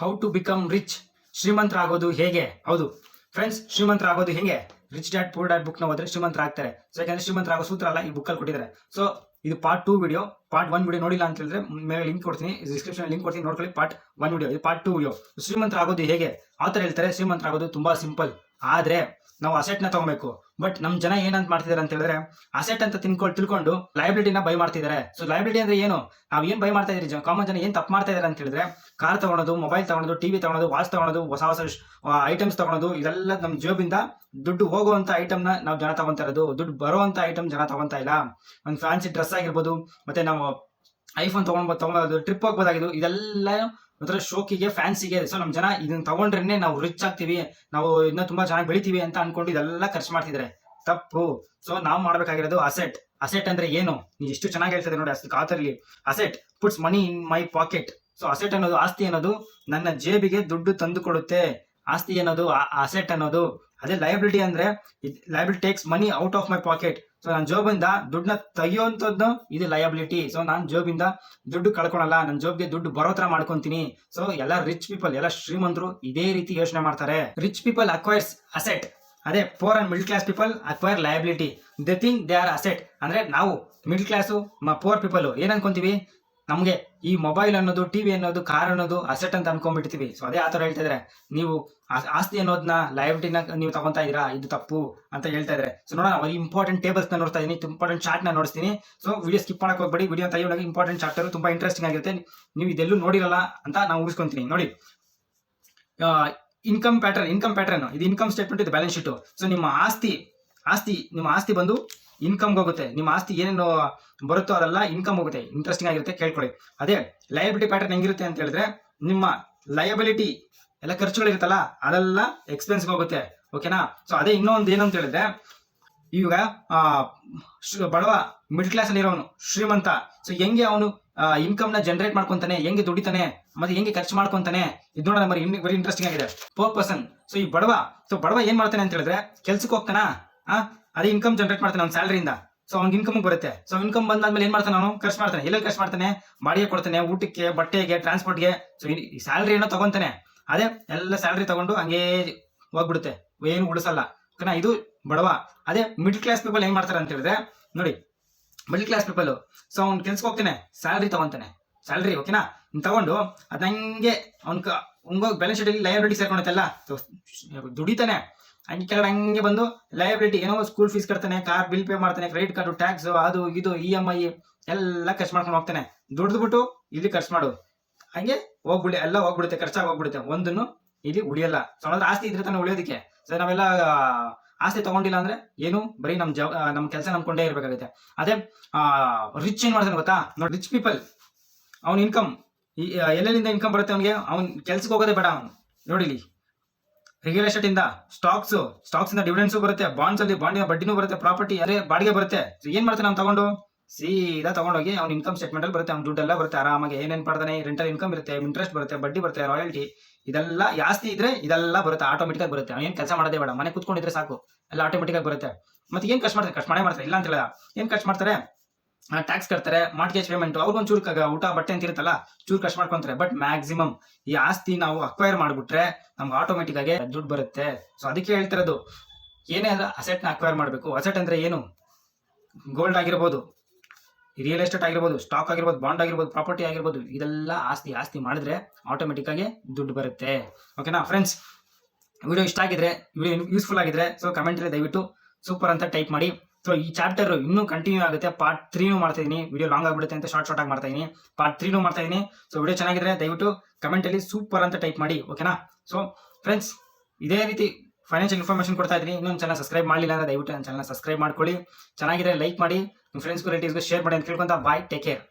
How to become rich ಶ್ರೀಮಂತರಾಗೋದು ಹೇಗೆ? ಹೌದು. ಫ್ರೆಂಡ್ಸ್ ಶ್ರೀಮಂತರಾಗೋದು ಹೇಗೆ? ರಿಚ್ ಡ್ಯಾಡ್ ಪೂರ್ ಡ್ಯಾಟ್ ಬುಕ್ನ ಶ್ರೀಮಂತರ ಆಗ್ತಾರೆ. ಸೊ ಯಾಕಂದ್ರೆ ಶ್ರೀಮಂತರಾಗೋ ಸೂತ್ರ ಅಲ್ಲ, ಈ ಬುಕ್ಕಲ್ಲಿ ಕೊಟ್ಟಿದ್ದಾರೆ. ಸೊ ಇದು part two video part one video ನೋಡಿಲ್ಲ ಅಂತ ಹೇಳಿದ್ರೆ ಮೇಲೆ ಲಿಂಕ್ ಕೊಡ್ತೀನಿ. ಡಿಸ್ಕ್ರಿಪ್ಷನ್ ಲಿಂಕ್ ಕೊಡ್ತೀನಿ. ನೋಡ್ಕೊಳ್ಳಿ ಪಾರ್ಟ್ ಒನ್ ವಿಡಿಯೋ ಇದು ಪಾರ್ಟ್ ಟೂ ವಿಡಿಯೋ ಶ್ರೀಮಂತರಾಗೋದು ಹೇಗೆ? ಆತರ ಹೇಳ್ತಾರೆ. ಶ್ರೀಮಂತರಾಗೋದು ತುಂಬಾ ಸಿಂಪಲ್ ಆದ್ರೆ, ನಾವು ಅಸೆಟ್ನ ತಗೋಬೇಕು. ಬಟ್ ನಮ್ ಜನ ಏನಂತ ಮಾಡ್ತಿದಾರೆ ಅಂತ ಹೇಳಿದ್ರೆ ಅಸೆಟ್ ಅಂತ ತಿನ್ಕೊಂಡು ತಿಳ್ಕೊಂಡು ಲೈಬ್ರಿಟಿನ ಬೈ ಮಾಡ್ತಿದ್ದಾರೆ. ಸೊ ಲೈಬ್ರಿಟಿ ಅಂದ್ರೆ ಏನು? ನಾವ್ ಏನ್ ಬೈ ಮಾಡ್ತಾ ಇದೀರಿ ಕಾಮನ್ ಜನ ಏನ್ ತಪ್ಪು ಮಾಡ್ತಾ ಇದಾರೆ ಅಂತ ಹೇಳಿದ್ರೆ ಕಾರ್ ತಗೊಳೋದು ಮೊಬೈಲ್ ತಗೊಳೋದು ಟಿವಿ ತಗೊಳೋದು ವಾಚ್ ತಗೊಳೋದು, ಹೊಸ ಹೊಸ ಐಟಮ್ಸ್ ತಗೊಳೋದು, ಇದೆಲ್ಲ ನಮ್ಮ ಜೇಬಿಂದ ದುಡ್ಡು ಹೋಗುವಂತ ಐಟಮ್ನ ನಾವು ಜನ ತಗೊಂತಾ ಇರೋದು. ದುಡ್ಡು ಬರುವಂತ ಐಟಮ್ ಜನ ತಗೊಂತಾ ಇಲ್ಲ. ಒಂದು ಫ್ಯಾನ್ಸಿ ಡ್ರೆಸ್ ಆಗಿರ್ಬೋದು, ಮತ್ತೆ ನಾವು ಐಫೋನ್ ತಗೊಂಡ್ ತಗೊಳೋದು ಟ್ರಿಪ್ ಹೋಗ್ಬೋದಾಗಿದ್ದು, ಇದೆಲ್ಲ ಒಂಥರ ಶೋಕಿಗೆ ಫ್ಯಾನ್ಸಿಗೆ ಸೊ ನಮ್ಮ ಜನ ಇದನ್ನ ತಗೊಂಡ್ರೇನೆ ನಾವು ರಿಚ್ ಆಗ್ತೀವಿ, ನಾವು ಇನ್ನೂ ತುಂಬಾ ಚೆನ್ನಾಗಿ ಬೆಳಿತೀವಿ ಅಂತ ಅನ್ಕೊಂಡು ಇದೆಲ್ಲ ಖರ್ಚು ಮಾಡ್ತಿದ್ದಾರೆ ತಪ್ಪು. ಸೊ ನಾವು ಮಾಡ್ಬೇಕಾಗಿರೋದು ಅಸೆಟ್ ಅಸೆಟ್ ಅಂದ್ರೆ ಏನು? ನೀವು ಎಷ್ಟು ಚೆನ್ನಾಗಿ ಹೇಳ್ತದೆ ನೋಡಿ ಅಷ್ಟು ಕಾತರ್ಲಿ. Asset puts money in my pocket so asset ಅನ್ನೋದು ಆಸ್ತಿ ಅನ್ನೋದು ನನ್ನ ಜೇಬಿಗೆ ದುಡ್ಡು ತಂದು ಕೊಡುತ್ತೆ. ಆಸ್ತಿ ಅನ್ನೋದು ಅಸೆಟ್ ಅನ್ನೋದು. ಅದೇ ಲಯಬಿಲಿಟಿ ಅಂದ್ರೆ liability takes money out of my pocket so ನನ್ನ ಜೋಬಿಂದ ದುಡ್ಡನ್ನ ತೆಗಿಯುವಂಥದ್ದು ಇದು ಲಯಬಿಲಿಟಿ ಸೊ ನಾನು ಜೋಬಿಂದ ದುಡ್ಡು ಕಳ್ಕೊಳಲ್ಲ. ನನ್ನ ಜೋಬ್ಗೆ ದುಡ್ಡು ಬರೋ ತರ ಮಾಡ್ಕೊಂತೀನಿ. ಸೊ ಎಲ್ಲ ರಿಚ್ ಪೀಪಲ್ ಎಲ್ಲ ಶ್ರೀಮಂತರು ಇದೇ ರೀತಿ ಯೋಚನೆ ಮಾಡ್ತಾರೆ. ರಿಚ್ ಪೀಪಲ್ ಅಕ್ವೈರ್ಸ್ ಅಸೆಟ್ ಅದೇ poor and middle class people acquire liability they think they are asset ಅಂದ್ರೆ ನಾವು ಮಿಡ್ಲ್ ಕ್ಲಾಸು ಪೋರ್ ಪೀಪಲ್ ಏನ್ ಅನ್ಕೊಂತೀವಿ? ನಮಗೆ ಈ ಮೊಬೈಲ್ ಅನ್ನೋದು ಟಿವಿ ಅನ್ನೋದು ಕಾರ್ ಅನ್ನೋದು ಅಸೆಟ್ ಅಂತ ಅನ್ಕೊಂಡ್ಬಿಡ್ತೀವಿ ಸೊ ಅದೇ ಆತರ ಹೇಳ್ತಾ ಇದ್ರೆ. ನೀವು ಆಸ್ತಿ ಅನ್ನೋದನ್ನ ಲಯಬಿಲಿಟಿನ ನೀವು ತಗೊಂತಾ ಇದೀರಾ ಇದು ತಪ್ಪು ಅಂತ ಹೇಳ್ತಾ ಇದ್ರೆ. ಸೊ ನೋಡೋಣ ಇಂಪಾರ್ಟೆಂಟ್ ಟೇಬಲ್ಸ್ನ ನೋಡ್ತಾ ಇದೀನಿ. ಇಂಪಾರ್ಟೆಂಟ್ ಚಾರ್ಟ್ನ ನೋಡಿಸ್ತೀನಿ. ಸೊ ವಿಡಿಯೋ ಸ್ಕಿಪ್ ಮಾಡಕ್ ಹೋಗ್ಬೇಡಿ. ವಿಡಿಯೋ ತೆಗಿಯೋಣ ಇಂಪಾರ್ಟೆಂಟ್ ಚಾಪ್ಟರ್ ತುಂಬಾ ಇಂಟ್ರೆಸ್ಟಿಂಗ್ ಆಗಿರುತ್ತೆ. ನೀವು ಇದೆಲ್ಲೂ ನೋಡಿರಲ್ಲ ಅಂತ ನಾವು ಊಹಿಸ್ಕೊಂತೀನಿ ನೋಡಿ. ಇನ್ಕಮ್ ಪ್ಯಾಟರ್ನ್ ಇನ್ಕಮ್ ಪ್ಯಾಟರ್ನ್ ಇದು ಇನ್ಕಮ್ ಸ್ಟೇಟ್ಮೆಂಟ್ ಇದು ಬ್ಯಾಲೆನ್ಸ್ ಶೀಟ್ ಸೊ ನಿಮ್ಮ ಆಸ್ತಿ ಆಸ್ತಿ, ನಿಮ್ಮ ಆಸ್ತಿ ಬಂದು ಇನ್ಕಮ್ಗೆ ಹೋಗುತ್ತೆ. ನಿಮ್ಮ ಆಸ್ತಿ ಏನೇನು ಬರುತ್ತೋ ಅದೆಲ್ಲ ಇನ್ಕಮ್ ಹೋಗುತ್ತೆ. ಇಂಟ್ರೆಸ್ಟಿಂಗ್ ಆಗಿರುತ್ತೆ ಕೇಳ್ಕೊಳ್ಳಿ. ಅದೇ ಲಯಬಿಲಿಟಿ ಪ್ಯಾಟರ್ನ್ ಹೆಂಗಿರುತ್ತೆ ಅಂತ ಹೇಳಿದ್ರೆ ನಿಮ್ಮ ಲಯಬಿಲಿಟಿ ಎಲ್ಲ ಖರ್ಚುಗಳಿರುತ್ತಲ್ಲ ಅದೆಲ್ಲ ಎಕ್ಸ್ಪೆನ್ಸ್ಗೆ ಹೋಗುತ್ತೆ. ಓಕೆನಾ ಸೊ ಅದೇ ಇನ್ನೊಂದು ಏನಂತ ಹೇಳಿದ್ರೆ ಈಗ ಆ, ಬಡವ ಮಿಡ್ ಕ್ಲಾಸ್ ಅಲ್ಲಿ ಇರೋನು ಶ್ರೀಮಂತ ಸೊ ಹೆಂಗೆ ಅವನು ಇನ್ಕಮ್ನ ಜನರೇಟ್ ಮಾಡ್ಕೊಂತಾನೆ ಹೆಂಗೆ ದುಡಿತಾನೆ ಮತ್ತೆ ಹೆಂಗೆ ಖರ್ಚು ಮಾಡ್ಕೊಂತಾನೆ ಇದು ನೋಡೋಣ ಇನ್ ವೆರಿ ಇಂಟ್ರೆಸ್ಟಿಂಗ್ ಆಗಿದೆ. ಪೋರ್ ಪರ್ಸನ್ ಸೊ ಈ ಬಡವ ಸೊ ಬಡವ ಏನ್ ಮಾಡ್ತಾನೆ ಅಂತ ಹೇಳಿದ್ರೆ ಕೆಲ್ಸಕ್ಕೆ ಹೋಗ್ತಾನ? ಆ, ಅದೇ ಇನ್ಕಮ್ ಜನರೇಟ್ ಮಾಡ್ತಾನೆ ಅವ್ನ ಸ್ಯಾಲರಿಯಿಂದ ಸೊ ಅವ್ನಿಗೆ ಇನ್ಕಮ್ ಬರುತ್ತೆ. ಸೊ ಇನ್ಕಮ್ ಬಂದಾದ್ಮೇಲೆ ಏನ್ ಮಾಡ್ತಾನೆ ಅವನು? ಖರ್ಚು ಮಾಡ್ತಾನೆ. ಎಲ್ಲ ಖರ್ಚು ಮಾಡ್ತಾನೆ? ಬಾಡಿಗೆ ಕೊಡ್ತಾನೆ, ಊಟಕ್ಕೆ, ಬಟ್ಟೆಗೆ ಟ್ರಾನ್ಸ್ಪೋರ್ಟ್ಗೆ ಸೊ ಸ್ಯಾಲರಿ ಏನೋ ತಗೊಂತಾನೆ. ಅದೇ ಎಲ್ಲ ಸ್ಯಾಲರಿ ತಗೊಂಡು ಹಂಗೇ ಹೋಗ್ಬಿಡುತ್ತೆ. ಏನು ಉಳಿಸಲ್ಲ. ಓಕೆನಾ? ಇದು ಬಡವ. ಅದೇ ಮಿಡ್ಲ್ ಕ್ಲಾಸ್ ಪೀಪಲ್ ಏನ್ ಮಾಡ್ತಾರೆ ಅಂತ ಹೇಳಿದ್ರೆ, ನೋಡಿ ಮಿಡ್ಲ್ ಕ್ಲಾಸ್ ಪೀಪಲ್ ಸೊ ಅವ್ನು ಕೆಲ್ಸಕ್ಕೆ ಹೋಗ್ತಾನೆ. ಸ್ಯಾಲ್ರಿ ತಗೊಂತಾನೆ. ಸ್ಯಾಲ್ರಿ ಓಕೆನಾ? ತಗೊಂಡು ಅದಂಗೆ ಅವ್ನ್ ಬ್ಯಾಲೆನ್ಸ್ ಶೀಟ್ ಅಲ್ಲಿ ಲಯಬಿಲಿಟಿ ಸೇರ್ಕೊಂಡೈತಲ್ಲ. ದುಡಿತಾನೆ. ಹಂಗೆ ಕೆಳಗಡೆ ಹಂಗೆ ಬಂದು ಲಯಬಿಲಿಟಿ ಏನೋ ಸ್ಕೂಲ್ ಫೀಸ್ ಕಟ್ತಾನೆ ಕಾರ್ ಬಿಲ್ ಪೇ ಮಾಡ್ತಾನೆ ಕ್ರೆಡಿಟ್ ಕಾರ್ಡು ಟ್ಯಾಕ್ಸ್ ಅದು, ಇದು ಇ ಎಂ ಐ ಎಲ್ಲ ಖರ್ಚು ಮಾಡ್ಕೊಂಡು ಹೋಗ್ತಾನೆ. ದುಡ್ದುಬಿಟ್ಟು ಇಲ್ಲಿ ಖರ್ಚು ಮಾಡು. ಹಂಗೆ ಹೋಗ್ಬಿಡಿ, ಎಲ್ಲ ಹೋಗ್ಬಿಡುತ್ತೆ, ಖರ್ಚಾಗಿ ಹೋಗ್ಬಿಡುತ್ತೆ. ಒಂದನ್ನು ಇಲ್ಲಿ ಉಳಿಯಲ್ಲ. ಸೊ ಆಸ್ತಿ ಇದ್ರೆ ತಾನೆ ಉಳಿಯೋದಕ್ಕೆ. ಸೊ ನಾವೆಲ್ಲ ಆಸ್ತಿ ತಗೊಂಡಿಲ್ಲ ಅಂದ್ರೆ ಏನು? ಬರೀ ನಮ್ಮ ಜವ ನಮ್ಮ ನಮ್ ಕೆಲಸ ನಂಬ್ಕೊಂಡೇ ಇರಬೇಕಾಗುತ್ತೆ. ಅದೇ ರಿಚ್ ಏನ್ ಮಾಡ್ತಾನೆ ಗೊತ್ತಾ? ನೋಡಿ ರಿಚ್ ಪೀಪಲ್ ಅವ್ನ ಇನ್ಕಮ್ ಎಲ್ಲೆಲ್ಲಿಂದ ಇನ್ಕಮ್ ಬರುತ್ತೆ ಅವ್ನಿಗೆ? ಅವ್ನ್ ಕೆಲ್ಸಕ್ಕೆ ಹೋಗೋದೇ ಬೇಡ ಅವನು. ನೋಡಿಲಿ? ರಿಯಲ್ ಎಸ್ಟೇಟ್ ಇಂದ ಸ್ಟಾಕ್ಸ್ ಸ್ಟಾಕ್ಸ್ ಇಂದ ಡಿವಿಡೆನ್ಸ್ ಬರುತ್ತೆ ಬಾಂಡ್ಸ್ ಅಲ್ಲಿ ಬಾಂಡಿನ ಬಡ್ಡಿನೂ ಬರುತ್ತೆ ಪ್ರಾಪರ್ಟಿ ಅದೇ ಬಾಡಿಗೆ ಬರುತ್ತೆ. ಏನ್ ಮಾಡ್ತಾನೆ ಅವ್ನು ತಗೊಂಡು? ಸೀದಾ ತಗೊಂಡೋಗಿ ಅವ್ನ ಇನ್ಕಮ್ ಸ್ಟೇಟ್ಮೆಂಟ್ ಅಲ್ಲಿ ಬರುತ್ತೆ, ಅವ್ನ ದುಡ್ಡೆಲ್ಲ ಬರುತ್ತೆ, ಆರಾಮಾಗಿ ಏನೇನ್ ಪಡ್ತಾನೆ ರೆಂಟಲ್ ಇನ್ಕಮ್ ಇರುತ್ತೆ ಇಂಟ್ರೆಸ್ಟ್ ಬರುತ್ತೆ, ಬಡ್ಡಿ ಬರುತ್ತೆ ರಾಯಲ್ಟಿ ಇದೆಲ್ಲ ಜಾಸ್ತಿ ಇದ್ರೆ ಇದೆಲ್ಲ ಬರುತ್ತೆ ಆಟೋಮೆಟಿಕ್ ಬರುತ್ತೆ. ಅವ್ನು ಏನ್ ಕೆಲಸ ಮಾಡೋದೇ ಬೇಡ, ಮನೆ ಕುತ್ಕೊಂಡಿದ್ರೆ ಸಾಕು, ಎಲ್ಲ ಆಟೋಮೆಟಿಕ್ ಆಗಿ ಬರುತ್ತೆ. ಮತ್ತೆ ಏನ್ ಖರ್ಚು ಮಾಡ್ತಾರೆ ಖರ್ಚು ಮಾಡೇ ಮಾಡ್ತಾರೆ ಇಲ್ಲ ಅಂತ ಹೇಳಿದ ಏನ್ ಖರ್ಚು ಮಾಡ್ತಾರೆ? ಟ್ಯಾಕ್ಸ್ ಕಟ್ತಾರೆ ಮಾರ್ಟ್ಗೇಜ್ ಪೇಮೆಂಟ್ ಅವ್ರಿಗೊಂದು ಚೂರು ಊಟ, ಬಟ್ಟೆ ಅಂತ ಇರುತ್ತಲ್ಲ, ಚೂರು ಖರ್ಚು ಮಾಡ್ಕೊಂತಾರೆ. ಬಟ್ ಮ್ಯಾಕ್ಸಿಮಮ್ ಈ ಆಸ್ತಿ ನಾವು ಅಕ್ವೈರ್ ಮಾಡ್ಬಿಟ್ರೆ ನಮ್ಗೆ ಆಟೋಮೆಟಿಕ್ ಆಗಿ ದುಡ್ಡು ಬರುತ್ತೆ. ಸೊ ಅದಕ್ಕೆ ಹೇಳ್ತಿರೋದು ಏನೇ ಅಂದ್ರೆ ಅಸೆಟ್ನ ಅಕ್ವೈರ್ ಮಾಡಬೇಕು. ಅಸೆಟ್ ಅಂದ್ರೆ ಏನು? ಗೋಲ್ಡ್ ಆಗಿರ್ಬೋದು ರಿಯಲ್ ಎಸ್ಟೇಟ್ ಆಗಿರ್ಬೋದು ಸ್ಟಾಕ್ ಆಗಿರ್ಬೋದು ಬಾಂಡ್ ಆಗಿರ್ಬೋದು ಪ್ರಾಪರ್ಟಿ ಆಗಿರ್ಬೋದು, ಇದೆಲ್ಲ ಆಸ್ತಿ ಆಸ್ತಿ ಮಾಡಿದ್ರೆ ಆಟೋಮೆಟಿಕ್ ಆಗಿ ದುಡ್ಡು ಬರುತ್ತೆ. ಓಕೆನಾ ಫ್ರೆಂಡ್ಸ್ ವಿಡಿಯೋ ಇಷ್ಟ ಆಗಿದ್ರೆ ವಿಡಿಯೋ ಯೂಸ್ಫುಲ್ ಆಗಿದ್ರೆ ಸೊ ಕಮೆಂಟಲ್ಲಿ ದಯವಿಟ್ಟು ಸೂಪರ್ ಅಂತ ಟೈಪ್ ಮಾಡಿ. ಸೊ ಈ ಚಾಪ್ಟರ್ ಇನ್ನೂ ಕಂಟಿನ್ಯೂ ಆಗುತ್ತೆ. ಪಾರ್ಟ್ ತ್ರೀನೂ ಮಾಡ್ತಾ ಇದೀನಿ. ವಿಡಿಯೋ ಲಾಂಗ್ ಆಗ್ಬಿಡುತ್ತೆ ಅಂತ ಶಾರ್ಟ್ ಶಾರ್ಟ್ ಆಗಿ ಮಾಡ್ತಾ ಇದೀನಿ. ಪಾರ್ಟ್ ತ್ರೀನೂ ಮಾಡ್ತಾ ಇದೀನಿ. ಸೊ ವಿಡಿಯೋ ಚೆನ್ನಾಗಿದ್ರೆ ದಯವಿಟ್ಟು ಕಮೆಂಟಲ್ಲಿ ಸೂಪರ್ ಅಂತ ಟೈಪ್ ಮಾಡಿ ಓಕೆನಾ ಸೊ ಫ್ರೆಂಡ್ಸ್ ಇದೇ ರೀತಿ ಫೈನಾನ್ಷಿಯಲ್ ಇನ್ಫಾರ್ಮೇಷನ್ ಕೊಡ್ತಾ ಇದ್ದೀನಿ ಇನ್ನೊಂದು ಚಾನಲ್ ಸಬ್ಸ್ಕ್ರೈಬ್ ಮಾಡಲಿಲ್ಲ ಅಂದ್ರೆ ದಯವಿಟ್ಟು ನನ್ನ ಚಾನಲ್ ಸಬ್ಸ್ಕ್ರೈಬ್ ಮಾಡ್ಕೊಳ್ಳಿ. ಚೆನ್ನಾಗಿದ್ರೆ ಲೈಕ್ ಮಾಡಿ. ನಿಮ್ಮ ಫ್ರೆಂಡ್ಸ್ಗೂ ರಿಲೇಟಿವ್ಸ್ಗೂ ಶೇರ್ ಮಾಡಿ ಅಂತ ಕೇಳ್ಕೊಂತ ಬಾಯ್ ಟೇಕ್ ಕೇರ್